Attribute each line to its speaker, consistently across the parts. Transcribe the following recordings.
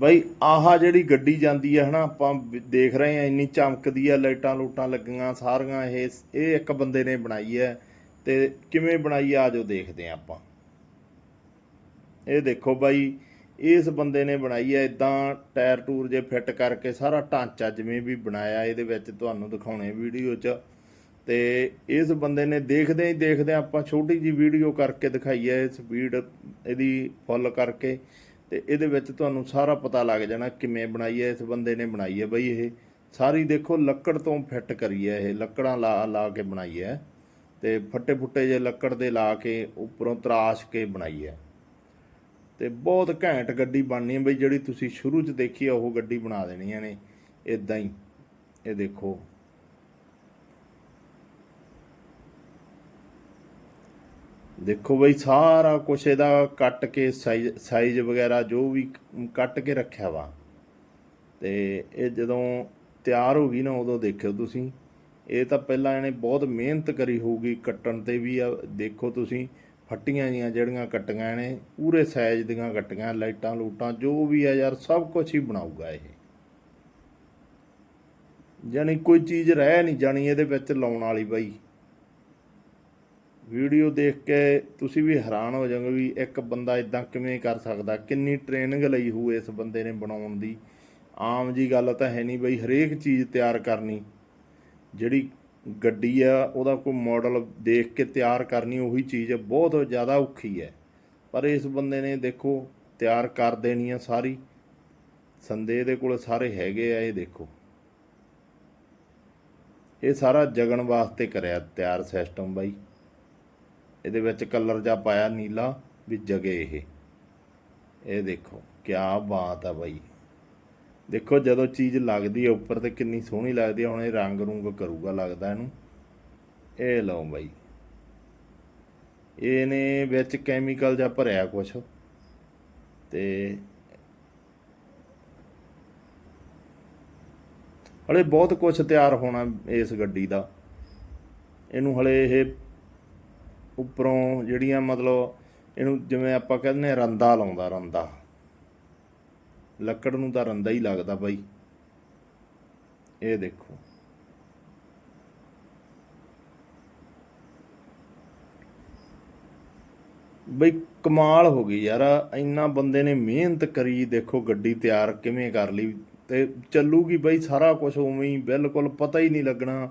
Speaker 1: ਬਈ ਆਹ ਜਿਹੜੀ ਗੱਡੀ ਜਾਂਦੀ ਹੈ ਹਨਾ, ਆਪਾਂ ਦੇਖ ਰਹੇ ਆ, ਇੰਨੀ ਚਮਕਦੀ ਆ, ਲਾਈਟਾਂ ਲੂਟਾਂ ਲੱਗੀਆਂ, ਸਾਰੀਆਂ ਇਹ ਇਹ ਇੱਕ ਬੰਦੇ ਨੇ ਬਣਾਈ ਹੈ ਤੇ ਕਿਵੇਂ ਬਣਾਈ ਆ ਆਜੋ ਦੇਖਦੇ ਆ ਆਪਾਂ। ਇਹ ਦੇਖੋ ਬਾਈ, ਇਸ ਬੰਦੇ ਨੇ ਬਣਾਈ ਹੈ ਇਦਾਂ ਟਾਇਰ ਟੂਰ ਜੇ ਫਿੱਟ ਕਰਕੇ ਸਾਰਾ ਢਾਂਚਾ ਜਿਵੇਂ ਵੀ ਬਣਾਇਆ, ਇਹਦੇ ਵਿੱਚ ਤੁਹਾਨੂੰ ਦਿਖਾਉਣੇ ਵੀਡੀਓ 'ਚ। ਤੇ ਇਸ ਬੰਦੇ ਨੇ ਦੇਖਦੇ ਹੀ ਦੇਖਦੇ ਆਪਾਂ ਛੋਟੀ ਜੀ ਵੀਡੀਓ ਕਰਕੇ ਦਿਖਾਈ ਹੈ ਸਪੀਡ ਇਹਦੀ ਫੁੱਲ ਕਰਕੇ। ਤੇ ਇਹਦੇ ਵਿੱਚ ਤੁਹਾਨੂੰ ਸਾਰਾ ਪਤਾ ਲੱਗ ਜਾਣਾ ਕਿਵੇਂ ਬਣਾਈ ਹੈ, ਇਸ ਬੰਦੇ ਨੇ ਬਣਾਈ ਹੈ ਬਈ ਇਹ। ਸਾਰੀ ਦੇਖੋ, ਲੱਕੜ ਤੋਂ ਫਿੱਟ ਕਰੀ ਹੈ ਇਹ, ਲੱਕੜਾਂ ਲਾ ਲਾ ਕੇ ਬਣਾਈ ਹੈ। ਤੇ ਫੱਟੇ ਫੁੱਟੇ ਜੇ ਲੱਕੜ ਦੇ ਲਾ ਕੇ ਉੱਪਰੋਂ ਤਰਾਸ਼ ਕੇ ਬਣਾਈ ਹੈ। ਤੇ ਬਹੁਤ ਘੈਂਟ ਗੱਡੀ ਬਣਨੀ ਹੈ ਬਈ, ਜਿਹੜੀ ਤੁਸੀਂ ਸ਼ੁਰੂ 'ਚ ਦੇਖੀ ਆ, ਉਹ ਗੱਡੀ ਬਣਾ ਦੇਣੀਆਂ ਨੇ ਇਦਾਂ ਹੀ। ਇਹ ਦੇਖੋ। ਦੇਖੋ ਬਈ ਸਾਰਾ ਕੁਛ ਇਹਦਾ ਕੱਟ ਕੇ ਸਾਈਜ਼ ਸਾਈਜ਼ ਵਗੈਰਾ ਜੋ ਵੀ ਕੱਟ ਕੇ ਰੱਖਿਆ ਵਾ। ਤੇ ਇਹ ਜਦੋਂ ਤਿਆਰ ਹੋ ਗਈ ਨਾ, ਉਦੋਂ ਦੇਖਿਓ ਤੁਸੀਂ। ਇਹ ਤਾਂ ਪਹਿਲਾਂ ਇਹਨੇ ਬਹੁਤ ਮਿਹਨਤ ਕਰੀ ਹੋਊਗੀ ਕੱਟਣ ਤੇ ਵੀ। ਆ, ਦੇਖੋ ਤੁਸੀਂ, ਫੱਟੀਆਂ ਜੀਆਂ ਜਿਹੜੀਆਂ ਕੱਟੀਆਂ ਨੇ ਪੂਰੇ ਸਾਈਜ਼ ਦੀਆਂ ਕੱਟੀਆਂ, ਲਾਈਟਾਂ ਲੂਟਾਂ, ਜੋ ਵੀ ਆ ਯਾਰ, ਸਭ ਕੁਝ ਹੀ ਬਣਾਊਗਾ ਇਹ। ਜਾਣੀ ਕੋਈ ਚੀਜ਼ ਰਹਿ ਨਹੀਂ ਜਾਣੀ ਇਹਦੇ ਵਿੱਚ ਲਾਉਣ ਵਾਲੀ ਬਾਈ। ਵੀਡੀਓ ਦੇਖ ਕੇ ਤੁਸੀਂ ਵੀ ਹੈਰਾਨ ਹੋ ਜਾਓਗੇ ਵੀ ਇੱਕ ਬੰਦਾ ਇਦਾਂ ਕਿਵੇਂ ਕਰ ਸਕਦਾ, ਕਿੰਨੀ ਟ੍ਰੇਨਿੰਗ ਲਈ ਹੋਊ ਇਸ ਬੰਦੇ ਨੇ ਬਣਾਉਣ ਦੀ। ਆਮ ਜੀ ਗੱਲ ਤਾਂ ਹੈ ਨਹੀਂ ਬਈ ਹਰੇਕ ਚੀਜ਼ ਤਿਆਰ ਕਰਨੀ। ਜਿਹੜੀ ਗੱਡੀ ਆ, ਉਹਦਾ ਕੋਈ ਮਾਡਲ ਦੇਖ ਕੇ ਤਿਆਰ ਕਰਨੀ, ਉਹੀ ਚੀਜ਼ ਬਹੁਤ ਜ਼ਿਆਦਾ ਔਖੀ ਹੈ। ਪਰ ਇਸ ਬੰਦੇ ਨੇ ਦੇਖੋ, ਤਿਆਰ ਕਰ ਦੇਣੀ ਆ ਸਾਰੀ। ਸੰਦੇ ਦੇ ਕੋਲ ਸਾਰੇ ਹੈਗੇ ਆ, ਇਹ ਦੇਖੋ। ਇਹ ਸਾਰਾ ਜਗਣ ਵਾਸਤੇ ਕਰਿਆ ਤਿਆਰ ਸਿਸਟਮ ਬਾਈ। ਇਹਦੇ ਵਿੱਚ ਕਲਰ ਜਾਂ ਪਾਇਆ ਨੀਲਾ, ਵੀ ਜਗੇ ਇਹ। ਇਹ ਦੇਖੋ ਕੀ ਬਾਤ ਆ ਬਾਈ। ਦੇਖੋ, ਜਦੋਂ ਚੀਜ਼ ਲੱਗਦੀ ਹੈ ਉੱਪਰ ਤੇ ਕਿੰਨੀ ਸੋਹਣੀ ਲੱਗਦੀ ਹੈ ਹੁਣ ਇਹ ਰੰਗ ਰੂੰਗ ਕਰੂਗਾ ਲੱਗਦਾ ਇਹਨੂੰ। ਇਹ ਲਓ ਬਾਈ। ਇਹਨੇ ਵਿੱਚ ਕੈਮੀਕਲ ਜਾਂ ਭਰਿਆ ਕੁਛ। ਤੇ ਹਲੇ ਬਹੁਤ ਕੁਝ ਤਿਆਰ ਹੋਣਾ ਇਸ ਗੱਡੀ ਦਾ। ਇਹਨੂੰ ਹਲੇ ਇਹ ਉੱਪਰੋਂ ਜਿਹੜੀਆਂ ਮਤਲਬ ਇਹਨੂੰ ਜਿਵੇਂ ਆਪਾਂ ਕਹਿੰਦੇ ਆ ਰੰਦਾ ਲਾਉਂਦਾ, ਰੰਦਾ। ਲੱਕੜ ਨੂੰ ਤਾਂ ਰੰਦਾ ਹੀ ਲੱਗਦਾ ਬਾਈ। ਇਹ ਦੇਖੋ। ਬਈ ਕਮਾਲ ਹੋ ਗਈ ਯਾਰ, ਇੰਨਾ ਬੰਦੇ ਨੇ ਮਿਹਨਤ ਕਰੀ, ਦੇਖੋ ਗੱਡੀ ਤਿਆਰ ਕਿਵੇਂ ਕਰ ਲਈ ਤੇ ਚੱਲੂਗੀ ਬਈ ਸਾਰਾ ਕੁਝ ਉਵੇਂ ਹੀ, ਬਿਲਕੁਲ ਪਤਾ ਹੀ ਨਹੀਂ ਲੱਗਣਾ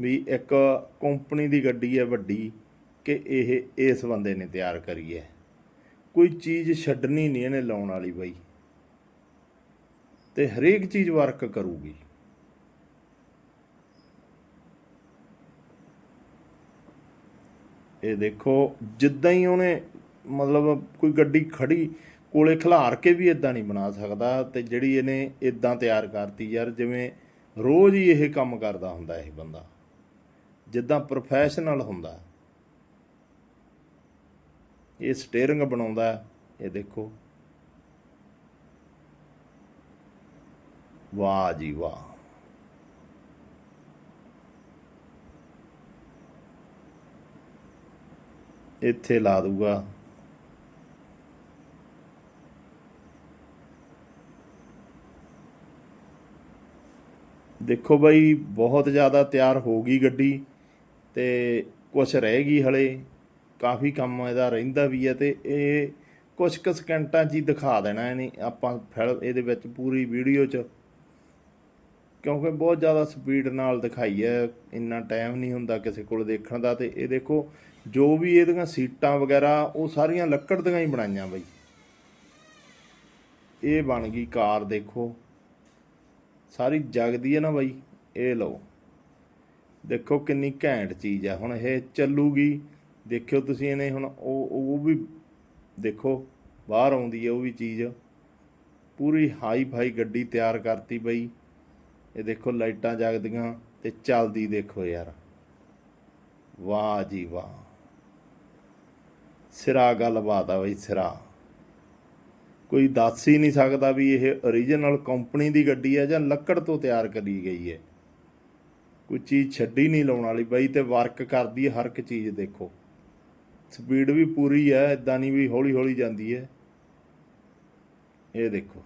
Speaker 1: ਵੀ ਇੱਕ ਕੰਪਨੀ ਦੀ ਗੱਡੀ ਹੈ ਵੱਡੀ। ਕਿ ਇਹ ਇਸ ਬੰਦੇ ਨੇ ਤਿਆਰ ਕਰੀ ਹੈ। ਕੋਈ ਚੀਜ਼ ਛੱਡਣੀ ਨਹੀਂ ਇਹਨੇ ਲਾਉਣ ਵਾਲੀ ਬਈ। ਤੇ ਹਰੇਕ ਚੀਜ਼ ਵਰਕ ਕਰੂਗੀ। ਇਹ ਦੇਖੋ, ਜਿੱਦਾਂ ਹੀ ਉਹਨੇ ਮਤਲਬ ਕੋਈ ਗੱਡੀ ਖੜੀ ਕੋਲੇ ਖਿਲਾਰ ਕੇ ਵੀ ਇਦਾਂ ਨਹੀਂ ਬਣਾ ਸਕਦਾ ਤੇ ਜਿਹੜੀ ਇਹਨੇ ਇਦਾਂ ਤਿਆਰ ਕਰਤੀ ਯਾਰ, ਜਿਵੇਂ ਰੋਜ਼ ਹੀ ਇਹ ਕੰਮ ਕਰਦਾ ਹੁੰਦਾ ਇਹ ਬੰਦਾ। ਜਿੱਦਾਂ ਪ੍ਰੋਫੈਸ਼ਨਲ ਹੁੰਦਾ। ਇਹ ਸਟੀਅਰਿੰਗ ਬਣਾਉਂਦਾ ਇਹ ਦੇਖੋ। ਵਾਹ ਜੀ ਵਾਹ। ਇੱਥੇ ਲਾ ਦੂਗਾ ਦੇਖੋ ਬਾਈ, ਬਹੁਤ ਜ਼ਿਆਦਾ ਤਿਆਰ ਹੋ ਗਈ ਗੱਡੀ ਤੇ ਕੁਝ ਰਹਿ ਗਈ ਹਲੇ। ਕਾਫੀ ਕੰਮ ਇਹਦਾ ਰਹਿੰਦਾ ਵੀ ਹੈ ਤੇ ਇਹ ਕੁਝ ਕੁ ਸਕਿੰਟਾਂ 'ਚ ਹੀ ਦਿਖਾ ਦੇਣਾ ਇਹਨੇ, ਆਪਾਂ ਫਿਲ ਇਹਦੇ ਵਿੱਚ ਪੂਰੀ ਵੀਡੀਓ 'ਚ। ਕਿਉਂਕਿ ਬਹੁਤ ਜ਼ਿਆਦਾ ਸਪੀਡ ਨਾਲ ਦਿਖਾਈ ਹੈ, ਇੰਨਾ ਟਾਈਮ ਨਹੀਂ ਹੁੰਦਾ ਕਿਸੇ ਕੋਲ ਦੇਖਣ ਦਾ ਤੇ ਇਹ ਦੇਖੋ, ਜੋ ਵੀ ਇਹਦੀਆਂ ਸੀਟਾਂ ਵਗੈਰਾ, ਉਹ ਸਾਰੀਆਂ ਲੱਕੜ ਦੀਆਂ ਹੀ ਬਣਾਈਆਂ ਬਈ। ਇਹ ਬਣ ਗਈ ਕਾਰ ਦੇਖੋ। ਸਾਰੀ ਜਗਦੀ ਹੈ ਨਾ ਬਾਈ, ਇਹ ਲਓ। ਦੇਖੋ ਕਿੰਨੀ ਘੈਂਟ ਚੀਜ਼ ਆ ਹੁਣ ਇਹ ਚੱਲੂਗੀ। ਦੇਖਿਓ ਤੁਸੀਂ ਇਹਨੇ ਹੁਣ ਉਹ ਉਹ ਵੀ ਦੇਖੋ, ਬਾਹਰ ਆਉਂਦੀ ਹੈ ਉਹ ਵੀ ਚੀਜ਼। ਪੂਰੀ ਹਾਈ ਫਾਈ ਗੱਡੀ ਤਿਆਰ ਕਰਤੀ ਬਈ। ਇਹ ਦੇਖੋ ਲਾਈਟਾਂ ਜਗਦੀਆਂ ਤੇ ਚੱਲਦੀ ਦੇਖੋ ਯਾਰ। ਵਾਹ ਜੀ ਵਾਹ। ਸਿਰਾ ਗੱਲਬਾਤ ਆ ਬਈ, ਸਿਰਾ। ਕੋਈ ਦੱਸ ਹੀ ਨਹੀਂ ਸਕਦਾ ਵੀ ਇਹ origignal ਕੰਪਨੀ ਦੀ ਗੱਡੀ ਹੈ ਜਾਂ ਲੱਕੜ ਤੋਂ ਤਿਆਰ ਕਰੀ ਗਈ ਹੈ। ਕੋਈ ਚੀਜ਼ ਛੱਡੀ ਨਹੀਂ ਲਾਉਣ ਵਾਲੀ ਬਈ ਤੇ ਵਰਕ ਕਰਦੀ ਹਰ ਇੱਕ ਚੀਜ਼ ਦੇਖੋ। ਸਪੀਡ ਵੀ ਪੂਰੀ ਹੈ ਇਦਾਂ ਨਹੀਂ ਵੀ ਹੌਲੀ ਹੌਲੀ ਜਾਂਦੀ ਹੈ ਇਹ ਦੇਖੋ।